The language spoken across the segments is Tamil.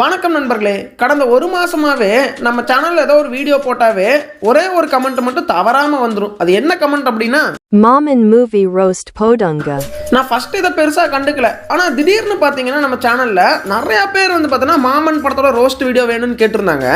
வணக்கம் நண்பர்களே. கடந்த ஒரு மாசமாவே நம்ம சேனல்ல ஏதோ ஒரு வீடியோ போட்டாவே ஒரே ஒரு கமெண்ட் மட்டும் தவறாம வந்துடும் அது என்ன கமெண்ட் அப்படின்னா? And Movie Roast Podunga. நான் ஃபர்ஸ்ட் இதை பெருசா கண்டுக்கல. ஆனா திடீர்னு பாத்தீங்கன்னா நம்ம சேனல்ல நிறைய பேர் வந்து பார்த்தீங்கன்னா மாமன் படத்தோட ரோஸ்ட் வீடியோ வேணும்னு கேட்டிருந்தாங்க.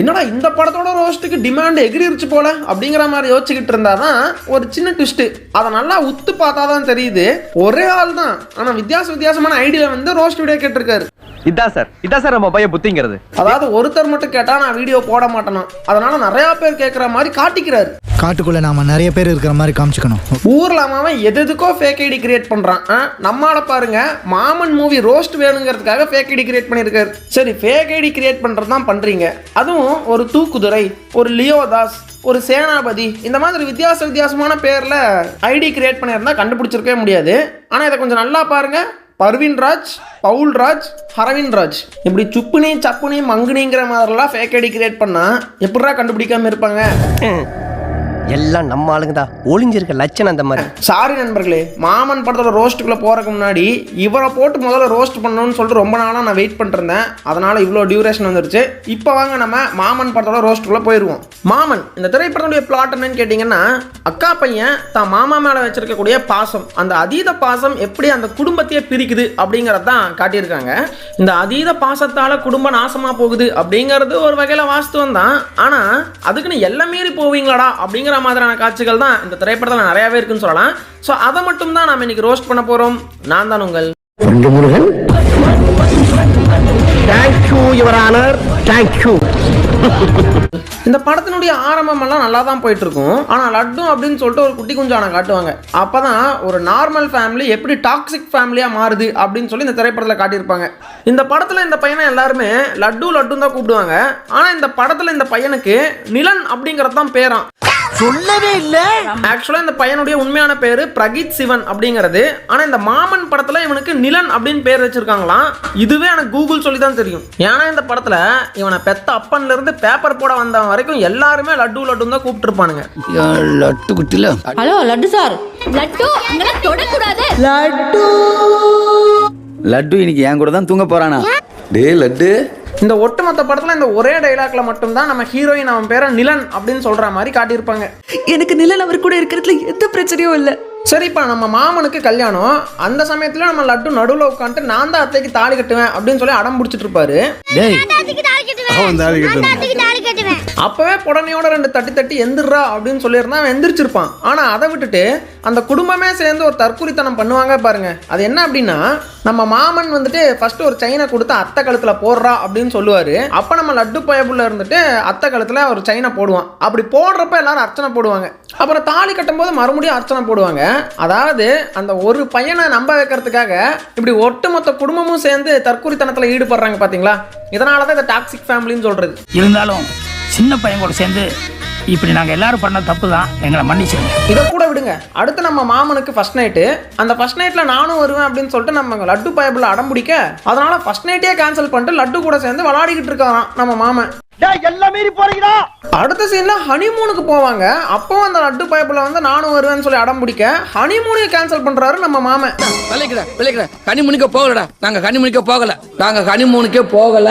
என்னடா இந்த படத்தோட ரோஸ்ட்டுக்கு டிமாண்ட் எகிரிருச்சு போல? அப்படிங்கிற மாதிரி யோசிச்சுக்கிட்டு இருந்தாதான் ஒரு சின்ன ட்விஸ்ட் அதை நல்லா உத்து பார்த்தா தான் தெரியுது. ஒரே ஆள் தான் ஆனா வித்தியாச வித்தியாசமான ஐடியா வந்து ரோஸ்ட் வீடியோ கேட்டிருக்காரு. இதான் சார். இதான் சார் நம்ம பையன் புத்திங்கிறது. அதாவது ஒருத்தர் மட்டும் கேட்டா நான் வீடியோ போட மாட்டேனா? அதனால நிறைய பேர் கேட்குற மாதிரி காட்டிக்கிறாரு. காட்டுக்குள்ள நாம நிறைய பேர் இருக்கிற மாதிரி காமிச்சுக்கணும். ஊர்ல அவன் எது எதுக்கோ ஃபேக் ஐடி கிரியேட் பண்றான். நம்மால பாருங்க மாமன் மூவி ரோஸ்ட் வேணுங்கிறதுக்காக ஃபேக் ஐடி கிரியேட் பண்ணியிருக்காரு. சரி ஃபேக் ஐடி கிரியேட் பண்றது தான் பண்றீங்க. அதுவும் ஒரு தூக்குதுரை ஒரு லியோதாஸ் ஒரு சேனாபதி இந்த மாதிரி வித்தியாச வித்தியாசமான பேர்ல ஐடி கிரியேட் பண்ணியிருந்தா கண்டுபிடிச்சிருக்கவே முடியாது. ஆனா இதை கொஞ்சம் நல்லா பாருங்க. பர்வின் ராஜ் பவுல் ராஜ் ஹரவின் ராஜ் இப்படி சுப்புனி சப்புனி மங்குனிங்கிற மாதிரிலாம் ஃபேக் ஐடி கிரியேட் பண்ணால் எப்படா கண்டுபிடிக்காமல் இருப்பாங்க? எல்லாம் நம்ம ஆளுங்க தான் ஒளிஞ்சிருக்க லட்சணம் அந்த மாதிரி. சாரி நண்பர்களே மாமன் படத்தோட ரோஸ்ட்டுக்குள்ளே போகிறக்கு முன்னாடி இவரை போட்டு முதல்ல ரோஸ்ட் பண்ணணும்னு சொல்லிட்டு ரொம்ப நாளாக நான் வெயிட் பண்ணிருந்தேன் அதனால் இவ்வளோ டியூரேஷன் வந்துருச்சு. இப்போ வாங்க நம்ம மாமன் படத்தோட ரோஸ்ட்டுக்குள்ளே போயிடுவோம் மாமன் இந்த திரைப்படத்துடைய பிளாட் என்னன்னு கேட்டிங்கன்னா அக்கா பையன் தான் மாமா மேலே வச்சிருக்கக்கூடிய பாசம். அந்த அதீத பாசம் எப்படி அந்த குடும்பத்தையே பிரிக்குது அப்படிங்கிறத தான் காட்டியிருக்காங்க. இந்த அதீத பாசத்தால் குடும்பம் நாசமாக போகுது அப்படிங்கிறது ஒரு வகையில் வாஸ்தவம் தான் ஆனால் அதுக்குன்னு எல்லாம் மீறி போவீங்களாடா அப்படிங்கிற மாதிரியான காட்சிகள் தான் இந்த திரைப்படத்தில் நிறையாவே இருக்குன்னு சொல்லலாம். ஸோ அதை மட்டும் தான் நாம் இன்னைக்கு ரோஸ்ட் பண்ண போகிறோம் நான் தான் உங்கள் Murugan. Thank you your honour thank you இந்த படத்தினுடைய ஆரம்பம் எல்லாம் நல்லா தான் போயிட்டு இருக்கும் ஆனால் லட்டு அப்படின்னு சொல்லிட்டு ஒரு குட்டி குஞ்சானை காட்டுவாங்க. அப்பதான் ஒரு நார்மல் ஃபேமிலி எப்படி டாக்ஸிக் ஃபேமிலியாக மாறுது அப்படின்னு சொல்லி இந்த திரைப்படத்தில் காட்டியிருப்பாங்க. இந்த படத்தில் இந்த பையனை எல்லாருமே லட்டு லட்டு தான் கூப்பிடுவாங்க. ஆனால் இந்த படத்தில் இந்த பையனுக்கு நிலன் அப்படிங்கிறது தான் பேரான் சொல்லவே இல்ல. ஆக்சுவலாக இந்த பையனுடைய உண்மையான பேர் பிரகீத் சிவன் அப்படிங்கிறது. ஆனால் இந்த மாமன் படத்தில் இவனுக்கு நிலன் அப்படின்னு பேர் வச்சிருக்காங்களாம். இதுவே எனக்கு கூகுள் சொல்லி தான் தெரியும். ஏன்னா இந்த படத்தில் இவனை பெத்த அப்பன்ல இருந்து பேப்பர் போட வந்தவன் வரைக்கும் எல்லாருமே லட்டு லட்டுன்னு தான் கூப்பிட்டுருப்பானுங்க laddu குட்டில. Hello Laddu sir. Laddu அங்கெல்லாம் தொடக்கூடாது. லட்டு. இன்னைக்கு என் கூட தான் தூங்க போறானா? டேய் லட்டு. இந்த ஒட்டுமொத்த படத்தில் இந்த ஒரே டைலாக்ல மட்டும்தான் நம்ம ஹீரோயின் அவன் பேரை நிலன் அப்படின்னு சொல்ற மாதிரி காட்டியிருப்பாங்க. எனக்கு நிலன் அவர் கூட இருக்கிறதுல எந்த பிரச்சனையும் இல்லை. சரிப்பா நம்ம மாமனுக்கு கல்யாணம். அந்த சமயத்தில் நம்ம லட்டு நடுவில் உட்காந்துட்டு நான் தான் அத்தைக்கு தாலி கட்டுவேன் அப்படின்னு சொல்லி அடம் பிடிச்சிட்டு இருப்பாரு. அப்பவே புடனையோட ரெண்டு தட்டி தட்டி எந்திரா அப்படின்னு சொல்லியிருந்தா அவன் எந்திரிச்சிருப்பான். ஆனா அதை விட்டுட்டு அந்த குடும்பமே சேர்ந்து ஒரு தற்குறித்தனம் பண்ணுவாங்க பாருங்க. அது என்ன அப்படின்னா நம்ம மாமன் வந்துட்டு ஃபர்ஸ்ட் ஒரு செயினை கொடுத்து அத்தை கழுத்துல போடுறா அப்படின்னு சொல்லுவாரு. அப்ப நம்ம லட்டு பயபுள்ள இருந்துட்டு அத்தை கழுத்துல ஒரு செயினை போடுவான். அப்படி போடுறப்ப எல்லாரும் அர்ச்சனை போடுவாங்க. அப்புறம் தாலி கட்டும்போது மறுபடியும் அர்ச்சனை போடுவாங்க. அதாவது அந்த ஒரு பையனை நம்ப வைக்கிறதுக்காக இப்படி ஒட்டுமொத்த குடும்பமும் சேர்ந்து தற்குறித்தனத்துல ஈடுபடுறாங்க பாத்தீங்களா? இதனால தான் இந்த டாக்ஸிக் ஃபேமிலின்னு சொல்றது. இருந்தாலும் சின்ன பையன் கூட சேர்ந்து இப்படி நாங்கள் எல்லாரும் பண்ண தப்பு தான் எங்களை மன்னிச்சிருங்க. இதை கூட விடுங்க. அடுத்து நம்ம மாமனுக்கு ஃபர்ஸ்ட் நைட்டு அந்த ஃபர்ஸ்ட் நைட்ல நானும் வருவேன் அப்படின்னு சொல்லிட்டு நம்ம லட்டு பயபிள் அடம் பிடிக்க அதனால ஃபர்ஸ்ட் நைட்டே கேன்சல் பண்ணிட்டு லட்டு கூட சேர்ந்து விளாடிக்கிட்டு இருக்காராம் நம்ம மாமன். அடுத்த சீன்ல ஹனிமூனுக்கு போவாங்க. அப்போ அந்த லட்டு பயபிள் வந்து நானும் வருவேன்னு சொல்லி அடம் பிடிக்க. ஹனிமூனையும் கேன்சல் பண்றாரு நம்ம மாமன். விளைக்கிற விளைக்கிற கனிமூனிக்க போகலடா. நாங்க கனிமூனிக்க போகல. நாங்க கனிமூனிக்கே போகல.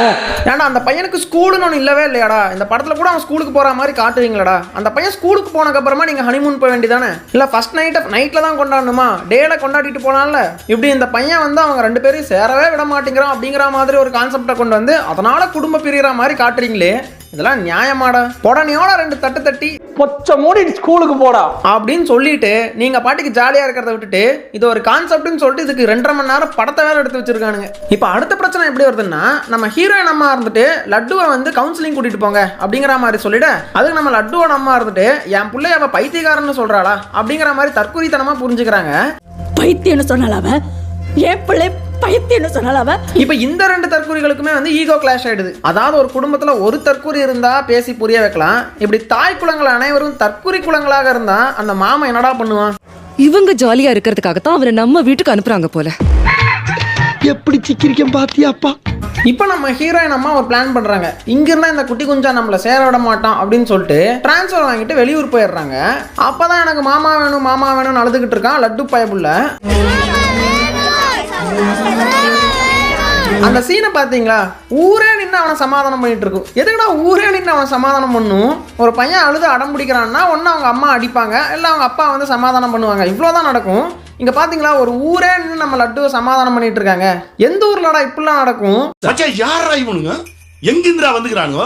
ஏன்டா அந்த பையனுக்கு ஸ்கூலுன்னு ஒன்று இல்லவே இல்லையாடா? இந்த படத்துல கூட அவன் ஸ்கூலுக்கு போற மாதிரி காட்டுவீங்களடா? அந்த பையன் ஸ்கூலுக்கு போனதுக்கு அப்புறமா நீங்க ஹனிமூன் போக வேண்டியதானே? இல்ல ஃபர்ஸ்ட் நைட் நைட்ல தான் கொண்டாடணுமா? டேல கொண்டாடிட்டு போனால இப்படி இந்த பையன் வந்து அவங்க ரெண்டு பேரும் சேரவே விட மாட்டேங்கிறான் அப்படிங்கிற மாதிரி ஒரு கான்செப்டை கொண்டு வந்து அதனால குடும்ப பிரிகிற மாதிரி காட்டுறீங்களே. இதெல்லாம் நியாயமாடா. உடனேயோட ரெண்டு தட்டு தட்டி. பொச்ச மூடி ஸ்கூலுக்கு போடா. அப்படின்னு சொல்லிட்டு நீங்க பாட்டுக்கு ஜாலியா இருக்கிறத விட்டுட்டு இது ஒரு கான்செப்ட்னு சொல்லிட்டு இதுக்கு ரெண்டரை மணி நேரம் படத்தை வேற எடுத்து வச்சிருக்கானுங்க. இப்போ அடுத்த பிரச்சனை எப்படி வருதுன்னா நம்ம ஹீரோயின் அம்மா இருந்துட்டு லட்டுவை வந்து கவுன்சிலிங் கூட்டிட்டு போங்க அப்படிங்கிற மாதிரி சொல்லிட்டு அதுக்கு நம்ம லட்டுவோட அம்மா இருந்துட்டு என் பிள்ளை அவ பைத்தியக்காரன்னு சொல்றாளா? அப்படிங்கிற மாதிரி தற்குறித்தனமா புரிஞ்சுக்கிறாங்க. பைத்தியம்னு சொன்னால அவ? என் பிள்ளை பைத்தியம்னு சொன்னால அவ. இப்போ இந்த ரெண்டு தற்கூறிகளுக்குமே வந்து ஈகோ கிளாஷ் ஆயிடுது. அதாவது ஒரு குடும்பத்துல ஒரு தற்கூறி இருந்தா பேசி புரிய வைக்கலாம். இப்படி தாய் குலங்கள் அனைவரும் தற்கூறி குலங்களாக இருந்தா அந்த மாமா என்னடா பண்ணுவான்? இவங்க ஜாலியா இருக்கிறதுக்காகத்தான் அவரை நம்ம வீட்டுக்கு அனுப்புறாங்க போல. எப்படி சிக்கிரிக்கம் பாத்தியாப்பா இப்போ நம்ம ஹீரோயின் அம்மா ஒரு பிளான் பண்றாங்க. இங்க இருந்தா இந்த குட்டி குஞ்சா நம்மள சேர விட மாட்டான் அப்படின்னு சொல்லிட்டு டிரான்ஸ்ஃபர் வாங்கிட்டு வெளியூர் போயிடுறாங்க. அப்பதான் எனக்கு மாமா வேணும் மாமா வேணும்னு அழுதுகிட்டு இருக்கான். லட்டு பயபுள்ள அந்த சீனை பார்த்தீங்களா? ஊரே நின்று அவனை சமாதானம் பண்ணிட்டு இருக்கும். எதுக்குடா ஊரே நின்று அவனை சமாதானம் பண்ணும்? ஒரு பையன் அழுது அடம் பிடிக்கிறான்னா ஒன்று அவங்க அம்மா அடிப்பாங்க இல்லை அவங்க அப்பா வந்து சமாதானம் பண்ணுவாங்க. இவ்வளோதான் நடக்கும். இங்கே பார்த்தீங்களா ஒரு ஊரே நின்று நம்ம லட்டுவை சமாதானம் பண்ணிட்டு இருக்காங்க. எந்த ஊர்லடா இப்படிலாம் நடக்கும்? மச்சான் யாரா இவனுங்க? எங்கிந்திரா வந்துக்கிறானுங்க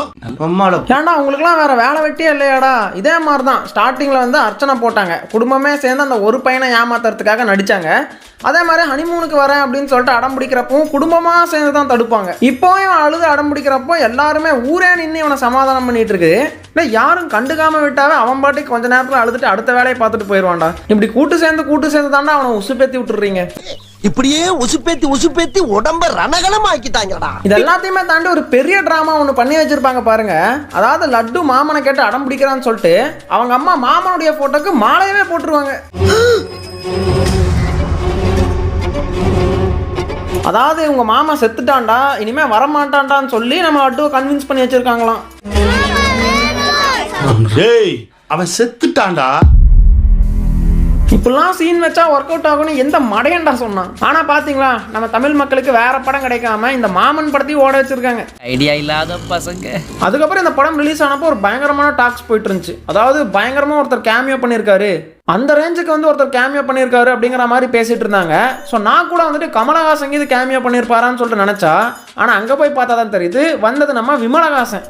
ஏன்டா உங்களுக்குலாம் வேற வேலை வெட்டியே இல்லையாடா? இதே மாதிரி தான் ஸ்டார்டிங்கில் வந்து அர்ச்சனை போட்டாங்க. குடும்பமே சேர்ந்து அந்த ஒரு பையனை ஏமாத்துறதுக்காக நடிச்சாங்க. அதே மாதிரி ஹனிமூனுக்கு வரேன் அப்படின்னு சொல்லிட்டு அடம் பிடிக்கிறப்பவும் குடும்பமாக சேர்ந்து தான் தடுப்பாங்க. இப்போ இவன் அழுது அடம் பிடிக்கிறப்போ எல்லாருமே ஊரே நின்று இவனை சமாதானம் பண்ணிட்டு இருக்கு இல்லை யாரும் கண்டுக்காம விட்டாவே அவன் பாட்டுக்கு கொஞ்ச நேரத்தில் அழுதுட்டு அடுத்த வேலையை பார்த்துட்டு போயிடுவான்டா. இப்படி கூட்டு சேர்ந்து கூட்டு சேர்ந்து தாண்டா அவனை உசுப்பேத்தி விட்டுறீங்க இப்படியே உசுப்பேத்தி உசுப்பேத்தி உடம்ப ரணகலம் ஆக்கிட்டாங்கடா இது எல்லாத்தையுமே தாண்டி ஒரு பெரிய ட்ராமா ஒன்று பண்ணி வச்சிருப்பாங்க பாருங்க. அதாவது லட்டு மாமனை கேட்டு அடம் பிடிக்கிறான்னு சொல்லிட்டு அவங்க அம்மா மாமனுடைய போட்டோக்கு மாலையவே போட்டுருவாங்க. அதாவது உங்க மாமா செத்துட்டான்டா இனிமே வரமாட்டான்டான்னு சொல்லி நம்ம லட்டுவை கன்வின்ஸ் பண்ணி வச்சிருக்காங்களாம். டேய் அவன் செத்துட்டான்டா. இப்படிலாம் சீன் வச்சா ஒர்க் அவுட் ஆகும்னு எந்த மடையன்டா சொன்னான். ஆனா பாத்தீங்களா நம்ம தமிழ் மக்களுக்கு வேற படம் கிடைக்காம இந்த மாமன் படத்தையும் ஓட வச்சிருக்காங்க. ஐடியா இல்லாத பசங்க. அதுக்கப்புறம் இந்த படம் ரிலீஸ் ஆனப்போ ஒரு பயங்கரமான டாக்ஸ் போயிட்டு இருந்துச்சு. அதாவது பயங்கரமா ஒருத்தர் கேமியோ பண்ணியிருக்காரு. அந்த ரேஞ்சுக்கு வந்து ஒருத்தர் கேமியோ பண்ணியிருக்காரு அப்படிங்கிற மாதிரி பேசிட்டு இருந்தாங்க. ஸோ நான் கூட வந்துட்டு கமலஹாசன் இது கேமியோ பண்ணியிருப்பாரான்னு சொல்லிட்டு நினச்சா ஆனால் அங்கே போய் பார்த்தா தான் தெரியுது. வந்தது நம்ம விமலஹாசன்.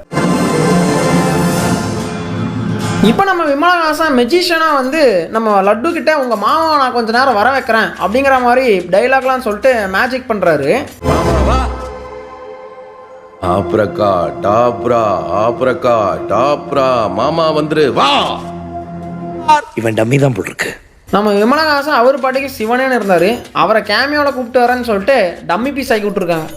இப்போ நம்ம விமலஹாசன் மெஜிஷியனாக வந்து நம்ம லட்டு கிட்ட உங்கள் மாமாவை நான் கொஞ்ச நேரம் வர வைக்கிறேன் அப்படிங்கிற மாதிரி டைலாக்லாம் சொல்லிட்டு மேஜிக் பண்ணுறாரு ஆப்ரக்கா டாப்ரா ஆப்ரக்கா டாப்ரா மாமா வந்துரு வா! இவன் டம்மி தான் போட்டிருக்கு. நம்ம விமலஹாசன் அவர் பாட்டுக்கு சிவனேன்னு இருந்தார். அவரை கேமியோவில் கூப்பிட்டு வரேன்னு சொல்லிட்டு டம்மி பீஸ் ஆக்கி விட்ருக்காங்க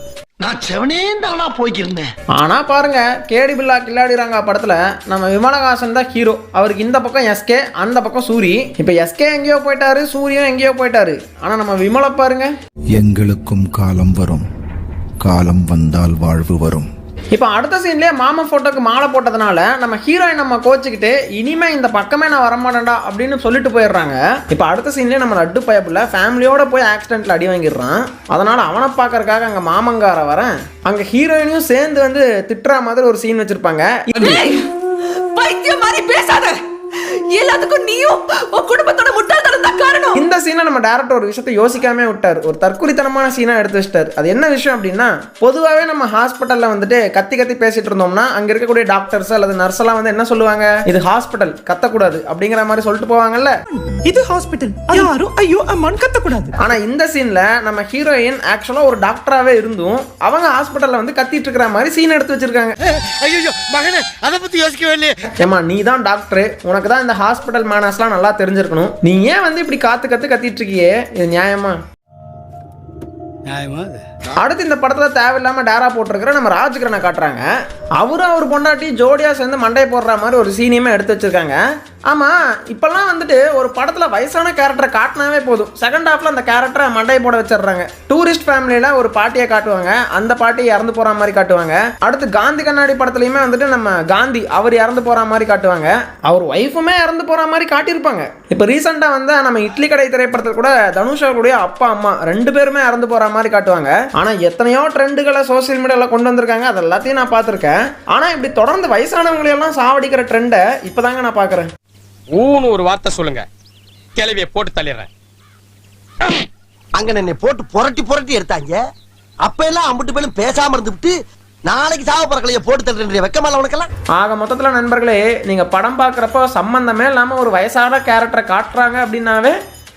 நான் செவனே தானா போய்க்கிருந்தேன். ஆனால் பாருங்க கேடி பில்லா கில்லாடிறாங்க படத்தில் நம்ம விமலஹாசன் தான் ஹீரோ. அவருக்கு இந்த பக்கம் எஸ்கே அந்த பக்கம் சூரி. இப்போ எஸ்கே எங்கேயோ போயிட்டாரு சூரியும் எங்கேயோ போயிட்டாரு. ஆனால் நம்ம விமலை பாருங்க. எங்களுக்கும் காலம் வரும். காலம் வந்தால் வாழ்வு வரும். இப்போ அடுத்த சீன்லேயே மாமா ஃபோட்டோக்கு மாலை போட்டதுனால நம்ம ஹீரோயின் நம்ம கோச்சிக்கிட்டு இனிமே இந்த பக்கமே நான் வரமாட்டேன்டா அப்படின்னு சொல்லிட்டு போயிடுறாங்க. இப்போ அடுத்த சீன்லேயே நம்ம லட்டு பயப்பில் ஃபேமிலியோட போய் ஆக்சிடென்ட்ல அடி வாங்கிடுறான். அதனால அவனை பார்க்கறக்காக அங்கே மாமங்கார வரேன். அங்கே ஹீரோயினையும் சேர்ந்து வந்து திட்டுற மாதிரி ஒரு சீன் வச்சிருப்பாங்க. பைத்தியம் மாதிரி பேசாத. எல்லாத்துக்கும் நீயும் உன் குடும்பத்தோட முட்டாள்தனம் தான் காரணம். இந்த சீனை நம்ம டேரக்டர் ஒரு விஷயத்தை யோசிக்காம விட்டார். ஒரு தற்குறித்தனமான சீனா எடுத்து வச்சிட்டார். அது என்ன விஷயம் அப்படின்னா பொதுவாகவே நம்ம ஹாஸ்பிட்டல்ல வந்துட்டு கத்தி கத்தி பேசிட்டு இருந்தோம்னா அங்க இருக்கக்கூடிய டாக்டர்ஸ் அல்லது நர்ஸ் எல்லாம் வந்து என்ன சொல்லுவாங்க? இது ஹாஸ்பிட்டல் கத்தக்கூடாது அப்படிங்கிற மாதிரி சொல்லிட்டு போவாங்கல்ல? இது ஹாஸ்பிட்டல் யாரும் ஐயோ அம்மான்னு கத்தக்கூடாது. ஆனா இந்த சீன்ல நம்ம ஹீரோயின் ஆக்சுவலா ஒரு டாக்டராகவே இருந்தும் அவங்க ஹாஸ்பிட்டல்ல வந்து கத்திட்டு இருக்கிற மாதிரி சீன் எடுத்து வச்சிருக்காங்க. ஐயோ மகனே அத பத்தி யோசிக்கவே இல்லையே. ஏமா நீ தான் டாக்டர் உனக்கு தான் இந்த ஹாஸ்பிட்டல் மேனர்ஸ்லாம் நல்லா தெரிஞ்சிருக்கணும். நீ ஏன் வந்து இப்படி காத்து கத்து கத்திட்டு இருக்கியே? இது நியாயமா? நியாயமா அது? அடுத்து இந்த படத்தில் தேவையில்லாம டேரா போட்டிருக்கிற நம்ம ராஜ்கிரனை காட்டுறாங்க. அவரும் அவர் பொண்டாட்டி ஜோடியாக சேர்ந்து மண்டை போடுற மாதிரி ஒரு சீனியுமே எடுத்து வச்சிருக்காங்க. ஆமாம் இப்போல்லாம் வந்துட்டு ஒரு படத்தில் வயசான கேரக்டரை காட்டினாவே போதும். செகண்ட் ஹாஃபில் அந்த கேரக்டரை மண்டையை போட வச்சிடுறாங்க. டூரிஸ்ட் ஃபேமிலியில் ஒரு பாட்டியை காட்டுவாங்க. அந்த பாட்டி இறந்து போகிற மாதிரி காட்டுவாங்க. அடுத்து காந்தி கண்ணாடி படத்துலையுமே வந்துட்டு நம்ம காந்தி அவர் இறந்து போகிற மாதிரி காட்டுவாங்க. அவர் ஒய்ஃபுமே இறந்து போகிற மாதிரி காட்டியிருப்பாங்க. இப்போ ரீசெண்டாக வந்து நம்ம இட்லி கடை திரைப்படத்தில் கூட தனுஷாவுடைய அப்பா அம்மா ரெண்டு பேருமே இறந்து போகிற மாதிரி காட்டுவாங்க. ஆனா எத்தனையோ ட்ரெண்டுகளை சோஷியல் மீடியால கொண்டு வந்திருக்காங்க. அது எல்லாத்தையும் நான் பார்த்துருக்கேன். ஆனா இப்படி தொடர்ந்து வயசானவங்களை எல்லாம் சாவடிக்கிற ட்ரெண்டை இப்போதாங்க நான் பார்க்குறேன். ஊன்னு ஒரு வார்த்தை சொல்லுங்க. கிளவிய போட்டு தள்ளிடுறேன். அங்க என்னை போட்டு புரட்டி புரட்டி எடுத்தாங்க. அப்ப எல்லாம் அம்பிட்டு பேரும் பேசாம இருந்துவிட்டு நாளைக்கு சாவ பறக்கலைய போட்டு தள்ளுற வெக்கமால உனக்கெல்லாம்? ஆக மொத்தத்தில் நண்பர்களே நீங்கள் படம் பார்க்குறப்போ சம்மந்தமே இல்லாமல் ஒரு வயசான கேரக்டரை காட்டுறாங்க அப்படின்னாவே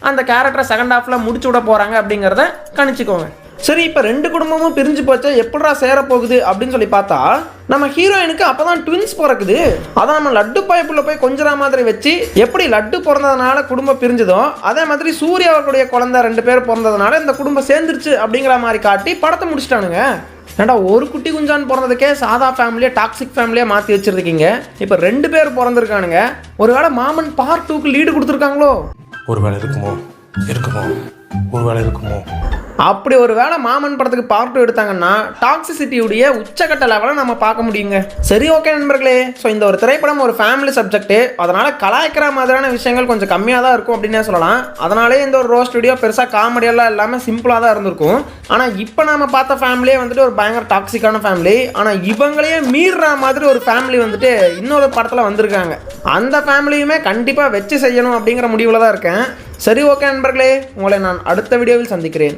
அந்த கேரக்டரை செகண்ட் ஹாஃபில் முடிச்சு விட போகிறாங்க அப்படிங்கிறத கணிச்சுக்கோங்க. சரி இப்போ ரெண்டு குடும்பமும் பிரிஞ்சு போச்சு எப்படா சேரப்போகுது அப்படின்னு சொல்லி பார்த்தா நம்ம ஹீரோயினுக்கு அப்போ தான் ட்வின்ஸ் பிறக்குது. அதை நம்ம லட்டு பைப்புள்ள போய் கொஞ்சற மாதிரி வச்சு எப்படி லட்டு பிறந்ததுனால குடும்பம் பிரிஞ்சதோ அதே மாதிரி சூர்யா அவர்களுடைய குழந்தை ரெண்டு பேர் பிறந்ததுனால இந்த குடும்பம் சேர்ந்துருச்சு அப்படிங்கிற மாதிரி காட்டி படத்தை முடிச்சிட்டானுங்க. ஏன்டா ஒரு குட்டி குஞ்சான் பிறந்ததுக்கே சாதா ஃபேமிலியை டாக்ஸிக் ஃபேமிலியாக மாற்றி வச்சுருக்கீங்க. இப்போ ரெண்டு பேர் பிறந்திருக்கானுங்க. ஒருவேளை மாமன் பார்ட் டூக்கு லீடு கொடுத்துருக்காங்களோ? ஒருவேளை இருக்குமோ? இருக்குமோ? ஒருவேளை இருக்குமோ? அப்படி ஒரு வேளை மாமன் படத்துக்கு பார்ட் டூ எடுத்தாங்கன்னா டாக்ஸிசிட்டியுடைய உச்சக்கட்ட லெவலை நம்ம பார்க்க முடியுங்க. சரி ஓகே நண்பர்களே. ஸோ இந்த ஒரு திரைப்படம் ஒரு ஃபேமிலி சப்ஜெக்ட் அதனால் கலாய்க்கிற மாதிரியான விஷயங்கள் கொஞ்சம் கம்மியாக தான் இருக்கும் அப்படின்னே சொல்லலாம். அதனாலே இந்த ஒரு ரோஸ்ட் வீடியோ பெருசாக காமெடியெல்லாம் இல்லாமல் சிம்பிளாக தான் இருந்திருக்கும். ஆனால் இப்போ நம்ம பார்த்த ஃபேமிலியே வந்துட்டு ஒரு பயங்கர டாக்ஸிக்கான ஃபேமிலி ஆனால் இவங்களையே மீறுற மாதிரி ஒரு ஃபேமிலி வந்துட்டு இன்னொரு படத்தில் வந்திருக்காங்க. அந்த ஃபேமிலியுமே கண்டிப்பாக வச்சு செய்யணும் அப்படிங்கிற முடிவில் தான் இருக்கேன். சரி ஓகே நண்பர்களே. உங்களை நான் அடுத்த வீடியோவில் சந்திக்கிறேன்.